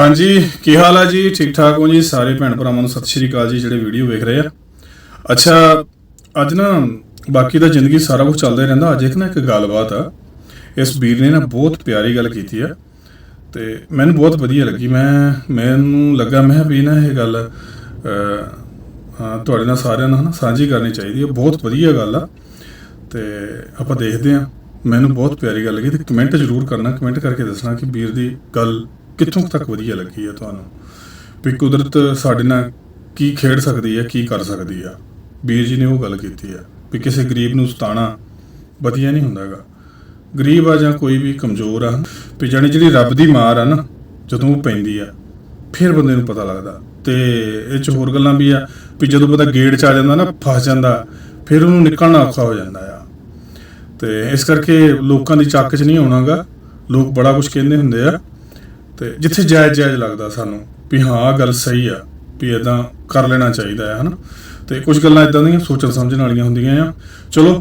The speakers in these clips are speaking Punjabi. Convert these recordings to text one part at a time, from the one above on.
ਹਾਂਜੀ, ਕੀ ਹਾਲ ਆ ਜੀ? ਠੀਕ ਠਾਕ ਹੋ ਜੀ? ਸਾਰੇ ਭੈਣ ਭਰਾਵਾਂ ਨੂੰ ਸਤਿ ਸ਼੍ਰੀ ਅਕਾਲ ਜੀ, ਜਿਹੜੇ ਵੀਡੀਓ ਵੇਖ ਰਹੇ ਆ। ਅੱਛਾ, ਅੱਜ ਨਾ ਬਾਕੀ ਦਾ ਜ਼ਿੰਦਗੀ ਸਾਰਾ ਕੁਝ ਚੱਲਦਾ ਹੀ ਰਹਿੰਦਾ। ਅੱਜ ਇੱਕ ਨਾ ਇੱਕ ਗੱਲਬਾਤ ਆ। ਇਸ ਵੀਰ ਨੇ ਨਾ ਬਹੁਤ ਪਿਆਰੀ ਗੱਲ ਕੀਤੀ ਆ। ਤੇ ਮੈਨੂੰ ਬਹੁਤ ਵਧੀਆ ਲੱਗੀ। ਮੈਂ, ਮੈਨੂੰ ਲੱਗਾ, ਮੈਂ ਕਿਹਾ ਵੀ ਨਾ ਇਹ ਗੱਲ ਤੁਹਾਡੇ ਨਾਲ ਸਾਰਿਆਂ ਨਾਲ ਨਾ ਸਾਂਝੀ ਕਰਨੀ ਚਾਹੀਦੀ ਹੈ ਬਹੁਤ ਵਧੀਆ ਗੱਲ ਆ। ਤੇ ਆਪਾਂ ਦੇਖਦੇ ਹਾਂ ਮੈਨੂੰ ਬਹੁਤ ਪਿਆਰੀ ਗੱਲ ਲੱਗੀ ਤੇ ਕਮੈਂਟ ਜ਼ਰੂਰ ਕਰਨਾ। ਕਮੈਂਟ ਕਰਕੇ ਦੱਸਣਾ ਕਿ ਵੀਰ ਦੀ ਗੱਲ ਕਿੱਥੋਂ ਤੱਕ ਵਧੀਆ ਲੱਗੀ ਹੈ ਤੁਹਾਨੂੰ? ਵੀ ਕੁਦਰਤ ਸਾਡੇ ਨਾਲ ਕੀ ਖੇਡ ਸਕਦੀ ਹੈ ਕੀ ਕਰ ਸਕਦੀ ਆ? ਵੀਰ ਜੀ ਨੇ ਉਹ ਗੱਲ ਕੀਤੀ ਆ ਵੀ ਕਿਸੇ ਗਰੀਬ ਨੂੰ ਸਤਾਣਾ ਵਧੀਆ ਨਹੀਂ ਹੁੰਦਾਗਾ ਗਰੀਬ ਆ ਜਾਂ ਕੋਈ ਵੀ ਕਮਜ਼ੋਰ ਆ ਵੀ ਜਾਣੀ ਜਿਹੜੀ ਰੱਬ ਦੀ ਮਾਰ ਆ ਨਾ ਜਦੋਂ ਉਹ ਪੈਂਦੀ ਆ ਫਿਰ ਬੰਦੇ ਨੂੰ ਪਤਾ ਲੱਗਦਾ। ਤੇ ਇਹ ਚ ਹੋਰ ਗੱਲਾਂ ਵੀ ਆ ਵੀ ਜਦੋਂ ਬੰਦਾ ਗੇੜ ਚ ਆ ਜਾਂਦਾ ਨਾ ਫਸ ਜਾਂਦਾ ਫਿਰ ਉਹਨੂੰ ਨਿਕਲਣਾ ਔਖਾ ਹੋ ਜਾਂਦਾ ਆ। ਤੇ ਇਸ ਕਰਕੇ ਲੋਕਾਂ ਦੀ ਚੱਕ 'ਚ ਨਹੀਂ ਆਉਣਾਗਾ ਲੋਕ ਬੜਾ ਕੁਝ ਕਹਿੰਦੇ ਹੁੰਦੇ ਆ ਤੇ ਜਿੱਥੇ ਜਾਇਜ਼ ਜਾਇਜ਼ ਲੱਗਦਾ ਸਾਨੂੰ ਵੀ ਹਾਂ ਆਹ ਗੱਲ ਸਹੀ ਆ ਵੀ ਇਦਾਂ ਕਰ ਲੈਣਾ ਚਾਹੀਦਾ ਹੈ ਹਨਾ? ਤੇ ਕੁਝ ਗੱਲਾਂ ਇਦਾਂ ਦੀਆਂ ਸੋਚਣ ਸਮਝਣ ਵਾਲੀਆਂ ਹੁੰਦੀਆਂ ਆ। ਚਲੋ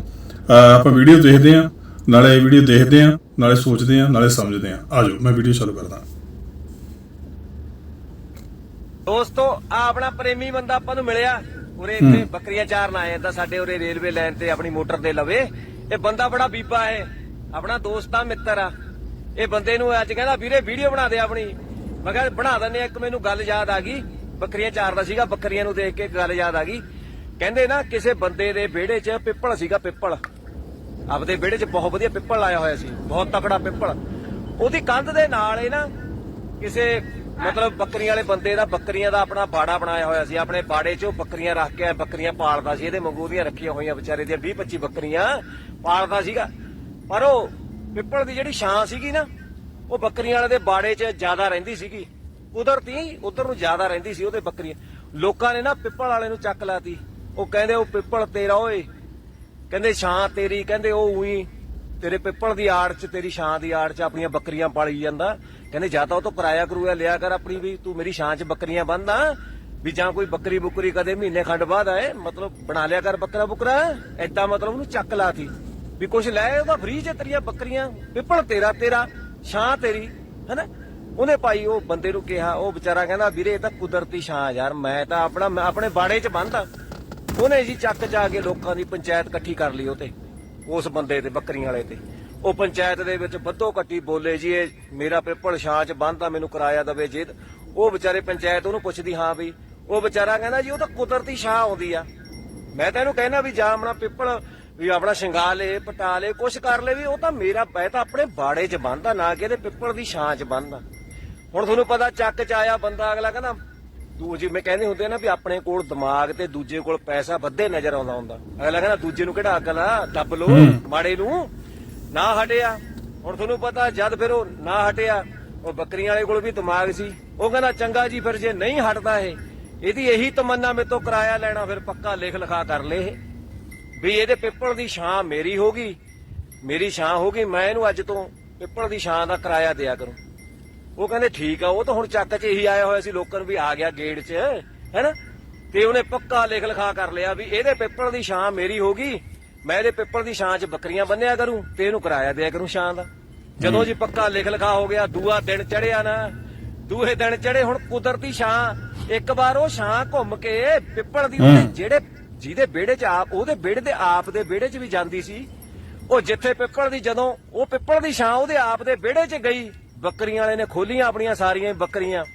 ਆਪਾਂ ਵੀਡੀਓ ਦੇਖਦੇ ਆ ਨਾਲੇ ਵੀਡੀਓ ਦੇਖਦੇ ਆ ਨਾਲੇ ਸੋਚਦੇ ਆ ਨਾਲੇ ਸਮਝਦੇ ਆ ਆਜੋ ਮੈਂ ਵੀਡੀਓ ਚਾਲੂ ਕਰਦਾ ਦੋਸਤੋ ਆ ਆਪਣਾ ਪ੍ਰੇਮੀ ਬੰਦਾ ਆਪਾਂ ਨੂੰ ਮਿਲਿਆ। ਉਰੇ ਇੱਥੇ ਬੱਕਰੀਆਂ ਚਾਰਨ ਆਏ ਤਾਂ ਸਾਡੇ ਉਰੇ ਰੇਲਵੇ ਲਾਈਨ ਤੇ ਆਪਣੀ ਮੋਟਰ ਦੇ ਲਵੇ। ਇਹ ਬੰਦਾ ਬੜਾ ਬੀਬਾ ਹੈ। ਆਪਣਾ ਦੋਸਤ ਆ ਮਿੱਤਰ ਆ। ਇਹ ਬੰਦੇ ਨੂੰ ਅੱਜ ਕਹਿੰਦਾ, ਵੀਰੇ ਵੀਡੀਓ ਬਣਾ ਦੇ ਆਪਣੀ। ਮੈਂ ਕਿਹਾ, ਬਣਾ ਦਿੰਦੇ ਇੱਕ ਮੈਨੂੰ ਗੱਲ ਯਾਦ ਆ ਗਈ। ਬੱਕਰੀਆਂ ਚਾਰਦਾ ਸੀਗਾ, ਬੱਕਰੀਆਂ ਨੂੰ ਦੇਖ ਕੇ ਗੱਲ ਯਾਦ ਆ ਗਈ। ਕਹਿੰਦੇ ਨਾ, ਕਿਸੇ ਬੰਦੇ ਦੇ ਵਿਹੜੇ 'ਚ ਪਿੱਪਲ ਸੀਗਾ, ਪਿੱਪਲ। ਆਪਦੇ ਵਿਹੜੇ 'ਚ ਬਹੁਤ ਵਧੀਆ ਪਿੱਪਲ ਲਾਇਆ ਹੋਇਆ ਸੀ, ਬਹੁਤ ਤਕੜਾ ਪਿੱਪਲ। ਉਹਦੀ ਕੰਧ ਦੇ ਨਾਲ ਇਹ ਨਾ, ਕਿਸੇ ਮਤਲਬ ਬੱਕਰੀਆਂ ਵਾਲੇ ਬੰਦੇ ਦਾ, ਬੱਕਰੀਆਂ ਦਾ ਆਪਣਾ ਬਾੜਾ ਬਣਾਇਆ ਹੋਇਆ ਸੀ। ਆਪਣੇ ਬਾੜੇ 'ਚ ਉਹ ਬੱਕਰੀਆਂ ਰੱਖ ਕੇ, ਬੱਕਰੀਆਂ ਪਾਲਦਾ ਸੀ। ਇਹਦੇ ਮੰਗੂ ਦੀਆਂ ਰੱਖੀਆਂ ਹੋਈਆਂ ਵਿਚਾਰੇ ਦੀਆਂ 20 25 ਬੱਕਰੀਆਂ ਪਾਲਦਾ ਸੀਗਾ। ਪਰ ਉਹ ਪਿੱਪਲ ਦੀ ਜਿਹੜੀ ਛਾਂ ਸੀਗੀ ਨਾ, ਉਹ ਬੱਕਰੀਆਂ ਵਾਲੇ ਦੇ ਬਾੜੇ 'ਚ ਜ਼ਿਆਦਾ ਰਹਿੰਦੀ ਸੀਗੀ। ਕੁਦਰਤੀ ਉਧਰ ਨੂੰ ਜ਼ਿਆਦਾ ਰਹਿੰਦੀ ਸੀ ਉਹਦੇ ਬੱਕਰੀਆਂ। ਲੋਕਾਂ ਨੇ ਨਾ ਪਿੱਪਲ ਵਾਲੇ ਨੂੰ ਚੱਕ ਲਾਤੀ। ਉਹ ਕਹਿੰਦੇ, ਉਹ ਪਿੱਪਲ ਤੇਰਾ ਓਏ। ਕਹਿੰਦੇ, ਛਾਂ ਤੇਰੀ। ਕਹਿੰਦੇ, ਉਹ ਉਹੀ। ਤੇਰੇ ਪਿੱਪਲ ਦੀ ਆੜ 'ਚ, ਤੇਰੀ ਛਾਂ ਦੀ ਆੜ 'ਚ ਆਪਣੀਆਂ ਬੱਕਰੀਆਂ ਪਾਲੀ ਜਾਂਦਾ। ਕਹਿੰਦੇ, ਜਾਂ ਤਾਂ ਉਹ ਤੋਂ ਕਿਰਾਇਆ ਕਰੂਆ ਲਿਆ ਕਰ ਆਪਣੀ ਵੀ। ਤੂੰ ਮੇਰੀ ਛਾਂ 'ਚ ਬੱਕਰੀਆਂ ਬੰਨਦਾ ਵੀ ਜਾਂ ਕੋਈ ਬੱਕਰੀ ਬੁੱਕਰੀ ਕਦੇ ਮਹੀਨੇ ਖੰਡ ਬਾਅਦ ਆਏ, ਮਤਲਬ ਬਣਾ ਲਿਆ ਕਰ ਬੱਕਰਾ ਬੁਕਰਾ। ਐਦਾਂ ਮਤਲਬ ਉਹਨੂੰ ਚੱਕ ਲਾਤੀ। ਵੀ ਕੁਛ ਲੈ ਉਹਦਾ ਫ੍ਰੀ 'ਚ ਤੇਰੀਆਂ ਬੱਕਰੀਆਂ। ਪਿੱਪਲ ਤੇਰਾ ਤੇਰਾ, ਛਾਂ ਤੇਰੀ, ਹੈਨਾ? ਉਹਨੇ ਭਾਈ ਉਹ ਬੰਦੇ ਨੂੰ ਕਿਹਾ, ਉਹ ਵਿਚਾਰਾ ਕਹਿੰਦਾ, ਵੀਰੇ, ਇਹ ਤਾਂ ਕੁਦਰਤੀ ਛਾਂ ਯਾਰ, ਮੈਂ ਤਾਂ ਆਪਣਾ, ਮੈਂ ਆਪਣੇ ਬਾੜੇ 'ਚ ਬੰਨਦਾ। ਉਹਨੇ ਜੀ ਚੱਕ ਜਾ ਕੇ ਲੋਕਾਂ ਦੀ ਪੰਚਾਇਤ ਇਕੱਠੀ ਕਰ ਲਈ ਉਹ ਤੇ ਉਸ ਬੰਦੇ ਤੇ ਬੱਕਰੀਆਂ ਵਾਲੇ ਤੇ। ਉਹ ਪੰਚਾਇਤ ਦੇ ਵਿੱਚ ਵੱਧੋ ਕੱਟੀ ਬੋਲੇ ਜੀ, ਇਹ ਮੇਰਾ ਪਿੱਪਲ ਛਾਂ 'ਚ ਬੰਨਦਾ, ਮੈਨੂੰ ਕਿਰਾਇਆ ਦਵੇ ਜੇ ਉਹ ਵਿਚਾਰੇ ਪੰਚਾਇਤ ਉਹਨੂੰ ਪੁੱਛਦੀ, ਹਾਂ ਵੀ। ਉਹ ਵਿਚਾਰਾ ਕਹਿੰਦਾ ਜੀ, ਉਹ ਤਾਂ ਕੁਦਰਤੀ ਛਾਂ ਆਉਂਦੀ ਆ। ਮੈਂ ਤਾਂ ਇਹਨੂੰ ਕਹਿਣਾ ਵੀ ਜਾ ਆਪਣਾ ਪਿੱਪਲ ਵੀ ਆਪਣਾ ਸ਼ਿੰਗਾਰ ਲੈ ਪਟਾ ਲੈ ਕੁਛ ਕਰ ਲੈ ਵੀ ਉਹ ਤਾਂ ਮੇਰਾ ਮੈਂ ਤਾਂ ਆਪਣੇ ਬਾੜੇ 'ਚ ਬੰਨਦਾ ਨਾ ਕਿ ਇਹਦੇ ਪਿੱਪਲ ਦੀ ਛਾਂ 'ਚ ਬੰਨਦਾ। ਹੁਣ ਤੁਹਾਨੂੰ ਪਤਾ ਚੱਕ 'ਚ ਆਇਆ ਬੰਦਾ ਅਗਲਾ ਕਹਿੰਦਾ ਦੂ ਜਿਵੇਂ ਕਹਿੰਦੇ ਹੁੰਦੇ ਨਾ ਵੀ ਆਪਣੇ ਕੋਲ ਦਿਮਾਗ ਤੇ ਦੂਜੇ ਕੋਲ ਪੈਸਾ ਵੱਧੇ ਨਜ਼ਰ ਆਉਂਦਾ ਹੁੰਦਾ। ਅਗਲਾ ਕਹਿੰਦਾ ਦੂਜੇ ਨੂੰ ਕਿਹੜਾ ਅਕਲ ਆ? ਦੱਬ ਲੋ ਮਾੜੇ ਨੂੰ। ਨਾ ਹਟਿਆ। ਹੁਣ ਤੁਹਾਨੂੰ ਪਤਾ ਜਦ ਫਿਰ ਉਹ ਨਾ ਹਟਿਆ ਉਹ ਬੱਕਰੀਆਂ ਵਾਲੇ ਕੋਲ ਵੀ ਦਿਮਾਗ ਸੀ। ਉਹ ਕਹਿੰਦਾ ਚੰਗਾ ਜੀ ਫਿਰ ਜੇ ਨਹੀਂ ਹਟਦਾ ਇਹ ਇਹਦੀ ਇਹੀ ਤਮੰਨਾ ਮੇਰੇ ਤੋਂ ਕਿਰਾਇਆ ਲੈਣਾ ਫਿਰ ਪੱਕਾ ਲਿਖ ਲਿਖਾ ਕਰ ਲੈ ਇਹ। ਵੀ ਇਹਦੇ ਪਿੱਪਲ ਦੀ ਛਾਂ ਮੇਰੀ ਹੋਗੀ ਮੇਰੀ ਛਾਂ ਹੋਗੀ ਮੈਂ ਇਹਨੂੰ ਅੱਜ ਤੋਂ ਪਿੱਪਲ ਦੀ ਛਾਂ ਦਾ ਕਿਰਾਇਆ ਦਿਆ ਕਰੂੰ। ਉਹ ਕਹਿੰਦੇ ਠੀਕ ਆ ਉਹ ਤਾਂ ਹੁਣ ਚੱਕ 'ਚ ਇਹੀ ਆਇਆ ਹੋਇਆ ਸੀ ਲੋਕਾਂ ਨੂੰ ਵੀ ਆ ਗਿਆ ਗੇੜ 'ਚ ਹੈਨਾ? ਤੇ ਉਹਨੇ ਪੱਕਾ ਲਿਖ ਲਿਖਾ ਕਰ ਲਿਆ ਵੀ ਇਹਦੇ ਪਿੱਪਲ ਦੀ ਛਾਂ ਮੇਰੀ ਹੋਗੀ ਮੈਂ ਇਹਦੇ ਪਿੱਪਲ ਦੀ ਛਾਂ 'ਚ ਬੱਕਰੀਆਂ ਬੰਨਿਆ ਕਰੂੰ ਤੇ ਇਹਨੂੰ ਕਿਰਾਇਆ ਦਿਆ ਕਰੂੰ ਛਾਂ ਦਾ। ਜਦੋਂ ਜੀ ਪੱਕਾ ਲਿਖ ਲਿਖਾ ਹੋ ਗਿਆ ਦੂਆ ਦਿਨ ਚੜਿਆ ਨਾ ਦੂਏ ਦਿਨ ਚੜੇ ਹੁਣ ਕੁਦਰਤੀ ਛਾਂ ਇੱਕ ਵਾਰ ਉਹ ਛਾਂ ਘੁੰਮ ਕੇ ਪਿੱਪਲ ਦੀ ਜਿਹੜੇ ਜਿਹਦੇ ਵਿਹੜੇ 'ਚ ਆਪ ਉਹਦੇ ਵਿਹੜੇ ਦੇ ਆਪ ਦੇ ਵਿਹੜੇ 'ਚ ਵੀ ਜਾਂਦੀ ਸੀ। ਉਹ ਜਿੱਥੇ ਪਿੱਪਲ ਦੀ ਜਦੋਂ ਉਹ ਪਿੱਪਲ ਦੀ ਛਾਂ ਉਹਦੇ ਆਪ ਦੇ ਵਿਹੜੇ 'ਚ ਗਈ। ਬੱਕਰੀਆਂ ਵਾਲੇ ਨੇ ਖੋਲੀਆਂ ਆਪਣੀਆਂ ਸਾਰੀਆਂ ਬੱਕਰੀਆਂ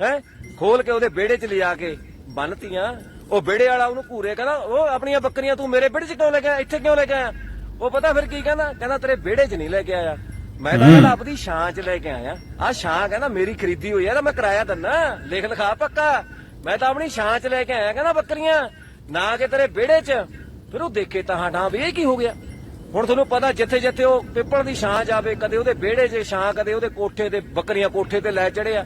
ਹੈ? ਖੋਲ ਕੇ ਉਹਦੇ ਵਿਹੜੇ 'ਚ ਲਿਆ ਕੇ ਬੰਨਤੀਆਂ। ਉਹ ਵਿਹੜੇ ਵਾਲਾ ਉਹਨੂੰ ਘੂਰੇ ਕਹਿੰਦਾ ਉਹ ਆਪਣੀਆਂ ਬੱਕਰੀਆਂ ਤੂੰ ਮੇਰੇ ਵਿਹੜੇ 'ਚ ਕਿਉਂ ਲੈ ਕੇ ਆਇਆ? ਇੱਥੇ ਕਿਉਂ ਲੈ ਕੇ ਆਇਆ? ਉਹ ਪਤਾ ਫਿਰ ਕੀ ਕਹਿੰਦਾ? ਕਹਿੰਦਾ ਤੇਰੇ ਵਿਹੜੇ 'ਚ ਨਹੀਂ ਲੈ ਕੇ ਆਇਆ। ਮੈਂ ਤਾਂ ਕਹਿੰਦਾ ਆਪਣੀ ਛਾਂ 'ਚ ਲੈ ਕੇ ਆਇਆ। ਆ ਛਾਂ ਕਹਿੰਦਾ ਮੇਰੀ ਖਰੀਦੀ ਹੋਈ ਆ ਤਾਂ ਮੈਂ ਕਿਰਾਇਆ ਦਿੰਨਾ ਲਿਖ ਲਿਖਾ ਪੱਕਾ। ਮੈਂ ਤਾਂ ਆਪਣੀ ਛਾਂ 'ਚ ਲੈ ਕੇ ਆਇਆ। ਕਹਿੰਦਾ ਬੱਕਰੀਆਂ ਨਾ ਕਿ ਤੇਰੇ ਵਿਹੜੇ 'ਚ। ਫਿਰ ਉਹ ਦੇਖੇ ਤਾਂ ਹਾਂ ਵੀ ਇਹ ਕੀ ਹੋ ਗਿਆ? ਹੁਣ ਤੁਹਾਨੂੰ ਪਤਾ ਜਿੱਥੇ ਜਿੱਥੇ ਉਹ ਪਿੱਪਲ ਦੀ ਛਾਂ ਜਾਵੇ ਕਦੇ ਉਹਦੇ ਵਿਹੜੇ 'ਚ ਛਾਂ ਕਦੇ ਉਹਦੇ ਕੋਠੇ ਤੇ ਬੱਕਰੀਆਂ ਕੋਠੇ ਤੇ ਲੈ ਚੜਿਆ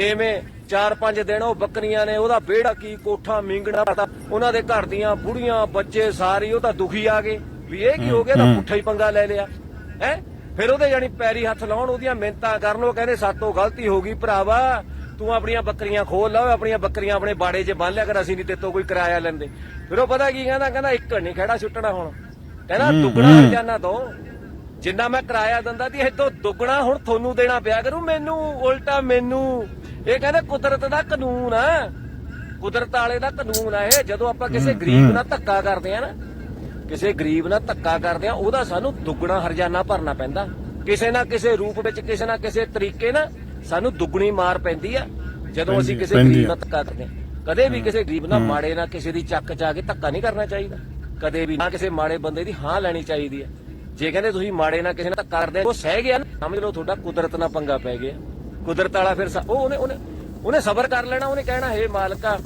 ਐਵੇਂ ਚਾਰ ਪੰਜ ਦਿਨ ਉਹ ਬੱਕਰੀਆਂ ਨੇ ਉਹਦਾ ਵਿਹੜਾ ਕੀ ਕੋਠਾ ਮਿੰਗਣਾ ਪਤਾ ਉਹਨਾਂ ਦੇ ਘਰ ਦੀਆਂ ਬੁੜੀਆਂ ਬੱਚੇ ਸਾਰੀ ਉਹ ਤਾਂ ਦੁਖੀ ਆ ਗਏ। ਵੀ ਇਹ ਕੀ ਹੋ ਗਿਆ? ਤਾਂ ਪੁੱਠਾ ਹੀ ਪੰਗਾ ਲੈ ਲਿਆ। ਹੈ? ਫਿਰ ਉਹਦੇ ਜਾਨੀ ਪੈਰੀ ਹੱਥ ਲਾਉਣ ਉਹਦੀਆਂ ਮਿੰਤਾਂ ਕਰਨ ਉਹ ਕਹਿੰਦੇ ਸਾਤੋਂ ਗਲਤੀ ਹੋ ਗਈ ਭਰਾਵਾ। ਤੂੰ ਆਪਣੀਆਂ ਬੱਕਰੀਆਂ ਖੋਲ ਲਾ ਆਪਣੀਆਂ ਬੱਕਰੀਆਂ ਆਪਣੇ ਬਾੜੇ 'ਚ ਬੰਨ ਲਿਆ ਕਰ ਅਸੀਂ ਨਹੀਂ ਤੇਤੋਂ ਕੋਈ ਕਿਰਾਇਆ ਲੈਂਦੇ। ਫਿਰ ਉਹ ਪਤਾ ਕੀ ਕਹਿੰਦਾ? ਕਹਿੰਦਾ ਇੱਕ ਨਹੀਂ ਖੜਾ ਛੁੱਟਣਾ ਹੁਣ। ਕਹਿੰਦਾ ਦੁੱਗਣਾ ਰੋਜ਼ਾਨਾ ਤੋਂ। ਜਿੰਨਾ ਮੈਂ ਕਿਰਾਇਆ ਦਿੰਦਾ ਸੀ ਇਹ ਤੋਂ ਦੁੱਗਣਾ ਹੁਣ ਤੁਹਾਨੂੰ ਦੇਣਾ ਪਿਆ ਕਰੂ। ਮੈਨੂੰ ਉਲਟਾ ਮੈਨੂੰ ਇਹ ਕਹਿੰਦੇ ਕੁਦਰਤ ਦਾ ਕਾਨੂੰਨ ਆ। ਕੁਦਰਤ ਵਾਲੇ ਦਾ ਕਾਨੂੰਨ ਆ ਇਹ। ਜਦੋਂ ਆਪਾਂ ਕਿਸੇ ਗਰੀਬ ਨਾਲ ਧੱਕਾ ਕਰਦੇ ਆ ਨਾ ਕਿਸੇ ਗਰੀਬ ਨਾਲ ਧੱਕਾ ਕਰਦੇ ਆ ਉਹਦਾ ਸਾਨੂੰ ਦੁੱਗਣਾ ਹਰਜਾਨਾ ਭਰਨਾ ਪੈਂਦਾ। ਕਿਸੇ ਨਾ ਕਿਸੇ ਰੂਪ ਵਿੱਚ ਕਿਸੇ ਨਾ ਕਿਸੇ ਤਰੀਕੇ ਨਾ ਸਾਨੂੰ ਦੁੱਗਣੀ ਮਾਰ ਪੈਂਦੀ ਆ ਜਦੋਂ ਅਸੀਂ ਕਿਸੇ ਗਰੀਬ। ਨਾਲ ਧੱਕਾ ਕਰਦੇ ਆ ਕਦੇ ਵੀ ਕਿਸੇ ਗਰੀਬ ਨਾਲ ਮਾੜੇ ਨਾਲ ਕਿਸੇ ਦੀ ਚੱਕ ਚ ਆ ਕੇ ਧੱਕਾ ਨਹੀਂ ਕਰਨਾ ਚਾਹੀਦਾ। ਕਦੇ ਵੀ ਨਾ ਕਿਸੇ ਮਾੜੇ ਬੰਦੇ ਦੀ ਹਾਂ ਲੈਣੀ ਚਾਹੀਦੀ ਹੈ ਜੇ ਕਹਿੰਦੇ ਤੁਸੀਂ ਮਾੜੇ ਨਾਲ ਕਿਸੇ ਨਾਲ ਧੱਕਾ ਕਰਦੇ ਉਹ ਸਹਿ ਗਿਆ ਨਾ। ਸਮਝ ਲਓ ਤੁਹਾਡਾ ਕੁਦਰਤ ਨਾਲ ਪੰਗਾ ਪੈ ਗਿਆ। ਕੁਦਰਤ ਵਾਲਾ ਫਿਰ ਉਹ ਉਹਨੇ ਉਹਨੇ ਉਹਨੇ ਸਬਰ ਕਰ ਲੈਣਾ ਉਹਨੇ ਕਹਿਣਾ ਹੇ ਮਾਲਕਾ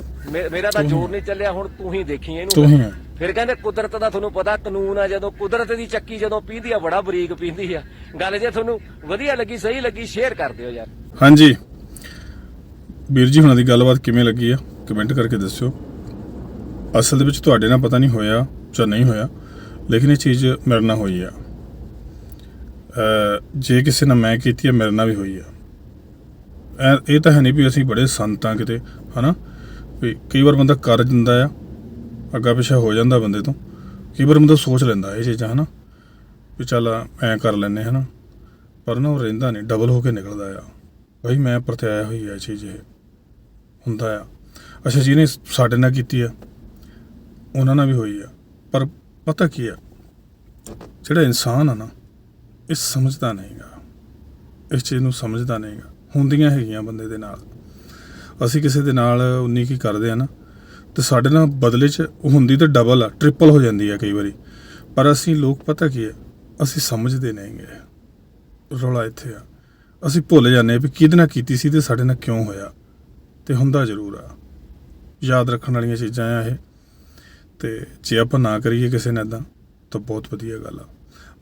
ਮੇਰਾ ਤਾਂ ਜ਼ੋਰ ਨਹੀਂ ਚੱਲਿਆ ਹੁਣ ਤੂੰ ਹੀ ਦੇਖੀ ਇਹਨੂੰ ਤੂੰ ਹੀ ਹੈ। ਫਿਰ ਕਹਿੰਦੇ ਕੁਦਰਤ ਦਾ ਤੁਹਾਨੂੰ ਪਤਾ ਕਾਨੂੰਨ ਆ ਜਦੋਂ ਕੁਦਰਤ ਦੀ ਚੱਕੀ ਜਦੋਂ ਪੀਂਦੀ ਆ ਬੜਾ ਬਰੀਕ ਪੀਂਦੀ ਆ। ਗੱਲ ਜੇ ਤੁਹਾਨੂੰ ਵਧੀਆ ਲੱਗੀ ਸਹੀ ਲੱਗੀ ਸ਼ੇਅਰ ਕਰ ਦਿਓ ਯਾਰ। ਹਾਂਜੀ। ਵੀਰ ਜੀ, ਹੁਣਾਂ ਦੀ ਗੱਲਬਾਤ ਕਿਵੇਂ ਲੱਗੀ ਆ? ਕਮੈਂਟ ਕਰਕੇ ਦੱਸਿਓ। ਅਸਲ ਦੇ ਵਿੱਚ ਤੁਹਾਡੇ ਨਾਲ ਪਤਾ ਨਹੀਂ ਹੋਇਆ ਜਾਂ ਨਹੀਂ ਹੋਇਆ, ਲੇਕਿਨ ਇਹ ਚੀਜ਼ ਮੇਰੇ ਨਾਲ ਹੋਈ ਆ। ਜੇ ਕਿਸੇ ਨਾਲ ਮੈਂ ਕੀਤੀ ਆ, ਮੇਰੇ ਨਾਲ ਵੀ ਹੋਈ ਆ। ਇਹ- ਇਹ ਤਾਂ ਹੈ ਨਹੀਂ ਵੀ ਅਸੀਂ ਬੜੇ ਸੰਤ ਆ ਕਿਤੇ, ਹਨਾ? ਵੀ ਕਈ ਵਾਰ ਬੰਦਾ ਕਰ ਦਿੰਦਾ ਆ, ਅੱਗਾ ਪਿਛਾ ਹੋ ਜਾਂਦਾ ਬੰਦੇ ਤੋਂ। ਕਈ ਵਾਰ ਬੰਦਾ ਸੋਚ ਲੈਂਦਾ ਇਹ ਚੀਜ਼ਾਂ, ਹਨਾ? ਵੀ ਚੱਲ ਐ ਕਰ ਲੈਨੇ ਹਨਾ? ਪਰ ਨਾ ਉਹ ਰਹਿੰਦਾ ਨਹੀਂ ਡਬਲ ਹੋ ਕੇ ਨਿਕਲਦਾ ਆ। ਭਾਈ ਮੈਂ ਪ੍ਰਤਿਆਇਆ ਹੋਈ ਆ ਚੀਜ਼ ਇਹ। ਹੁੰਦਾ ਆ। ਅੱਛਾ, ਜਿਹਨੇ ਸਾਡੇ ਨਾਲ ਕੀਤੀ ਆ, ਉਹਨਾਂ ਨਾਲ ਵੀ ਹੋਈ ਆ। ਪਰ ਪਤਾ ਕੀ ਆ, ਜਿਹੜਾ ਇਨਸਾਨ ਆ ਨਾ, ਇਹ ਸਮਝਦਾ ਨਹੀਂਗਾ ਇਸ ਚੀਜ਼ ਨੂੰ ਸਮਝਦਾ ਨਹੀਂਗਾ ਹੁੰਦੀਆਂ ਹੈਗੀਆਂ ਬੰਦੇ ਦੇ ਨਾਲ। ਅਸੀਂ ਕਿਸੇ ਦੇ ਨਾਲ ਉਨੀ ਕੀ ਕਰਦੇ ਆ ਨਾ, ਤੇ ਸਾਡੇ ਨਾਲ ਬਦਲੇ 'ਚ ਹੁੰਦੀ ਤਾਂ ਡਬਲ ਆ ਟ੍ਰਿਪਲ ਹੋ ਜਾਂਦੀ ਆ ਕਈ ਵਾਰੀ। ਪਰ ਅਸੀਂ ਲੋਕ ਪਤਾ ਕੀ ਹੈ ਅਸੀਂ ਸਮਝਦੇ ਨਹੀਂਗੇ ਰੌਲਾ ਇੱਥੇ ਆ। ਅਸੀਂ ਭੁੱਲ ਜਾਂਦੇ ਆ ਵੀ ਕਿਹਦੇ ਨਾਲ ਕੀਤੀ ਸੀ ਤੇ ਸਾਡੇ ਨਾਲ ਕਿਉਂ ਹੋਇਆ। ਤੇ ਹੁੰਦਾ ਜ਼ਰੂਰ ਆ। ਯਾਦ ਰੱਖਣ ਵਾਲੀਆਂ ਚੀਜ਼ਾਂ ਆ ਇਹ। ਤੇ ਜੇ ਆਪਾਂ ਨਾ ਕਰੀਏ ਕਿਸੇ ਨੇ ਇਦਾਂ ਤਾਂ ਬਹੁਤ ਵਧੀਆ ਗੱਲ ਆ।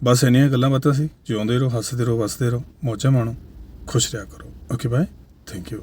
ਬਸ ਇੰਨੀਆਂ ਗੱਲਾਂ ਬਾਤਾਂ ਸੀ। ਜਿਉਂਦੇ ਰਹੋ, ਹੱਸਦੇ ਰਹੋ, ਵਸਦੇ ਰਹੋ। ਮੌਜਾਂ ਮਾਣੋ। ਖੁਸ਼ ਰਿਹਾ ਕਰੋ। Okay bye thank you